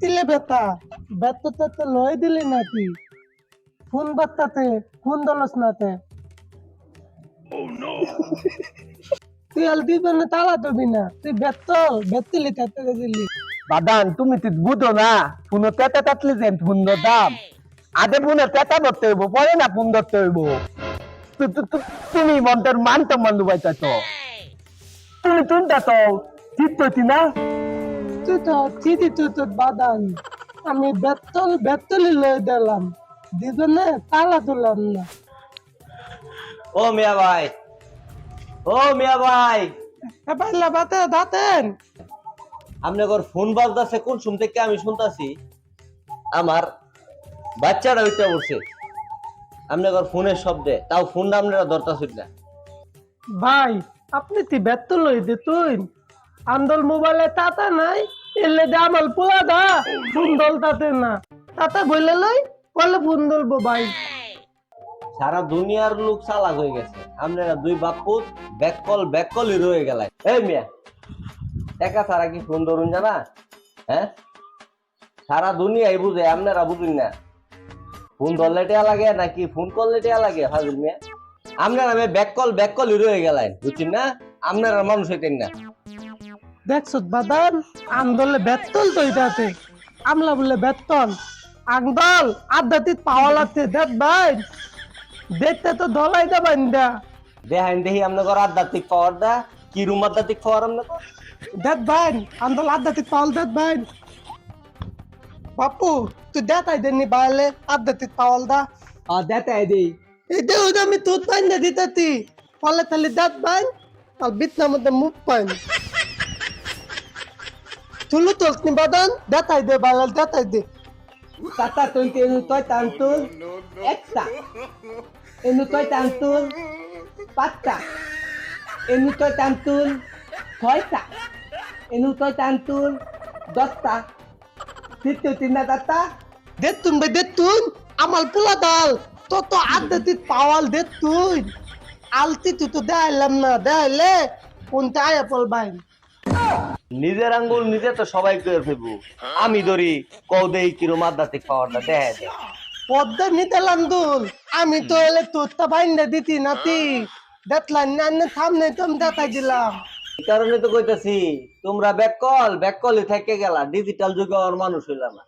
দিলে বেতা লয় দিলি নাকি? ফোন ফোন দলস নাতে তুই আল দিবে না তালা দিবি না। তুই বেতল বেতলি তাতে দিলি বাদান তুমি তো বুঝো না পুনো তেতা তাতলি যেন পুনো দাম। আদে পুনো তেতা ধরতে হইব, পরে না পুন ধরতে হইব। তুমি মন্তের মান তো মান ডুবাইতা তো তো বাদান আমি বেতল বেতলি লয়ে দিলাম দিবে না তালা দিলাম না ও মিয়া ভাই ও মিয়া ভাই পাইলা বাতে দাতেন আপনার ফোন বাজতেছে কোন শুন থেকে আমি শুনতাছি আমার বাচ্চারা ওইটা উঠছে আপনার ফোনের শব্দে তাও ফোনটা আপনারা ধরতাছেন না ভাই আপনি তি ব্যর্থ লই দে তুই আন্দোল মোবাইলে তাতা নাই, এলে দে আমার পোলা দা ফোন দল তাতে না। তাতা বইলে লই, কলে ফোন দলবো ভাই। সারা দুনিয়ার লোক চালাক হয়ে গেছে। আপনারা দুই বাপুত ব্যাক কল ব্যাক কলই রয়ে গেলেন এই মিয়া টাকা ছাড়া কি ফোন ধরুন জানা? হ্যাঁ? সারা দুনিয়াই বুঝে, আপনারা বুঝুন না। ফোন ধরলে টেয়া লাগে, নাকি ফোন করলে টেয়া লাগে, হাজুর মিয়া? আপনারা আমি ব্যাক কল ব্যাক কলই রয়ে গেলেন বুঝছেন না? আপনারা মানুষ হইতেন না। দেখছ বাদান আন্দোলে বেতল তো ইতাতে আমলা বলে বেতল আন্দোল আধ্যাত্মিক পাওয়া লাগছে দেখ ভাই। দেখতে তো দলাই দা বান্দা। দেখাইন দেখি আপনার আধ্যাত্মিক পাওয়ার দা কি রুম আধ্যাত্মিক পাওয়ার আপনার দেখ ভাই আন্দোল আধ্যাত্মিক পাওয়াল দেখ ভাই। বাপু তুই দেখাই দেনি বাইলে আধ্যাত্মিক পাওয়াল দা? দেতাই দেই। এটা ওটা আমি তোর পাইন না দিতাতি ফলে তাহলে দাঁত বাইন আর বিতনার মধ্যে মুখ পাইন তুলু তোলসনি বাদান দেখাই দে বালাল দেখাই দে Tata tuinte enu toy tantul. Ekta. Enu toy tantul. Patta. Enu toy tantul. Toita. Enu toy tantul. Dotta. Titu tina tata. দে তুন ভাই দে তুন আমার পোলা দাল তো তো আধ্যাত্মিক পাওয়াল দে তুই। আলতি তুই তো দেখাইলাম না দেখাইলে কোনটা আয়া পল বাইন নিজের আঙ্গুল নিজে তো সবাই করে ফেলব। আমি ধরি কৌ দেই কিরম আধ্যাত্মিক পাওয়ারটা দেখা যায় পদ্মা নিতে লান্দুল আমি তো এলে তোরটা বাইন না দিতি নাতি। দেখলাম না না থাম নাই তো আমি দেখাই দিলাম। এই কারণে তো কইতাছি তোমরা ব্যাক কল ব্যাক কলই থেকে গেলা ডিজিটাল যুগে আর মানুষ হইলা না।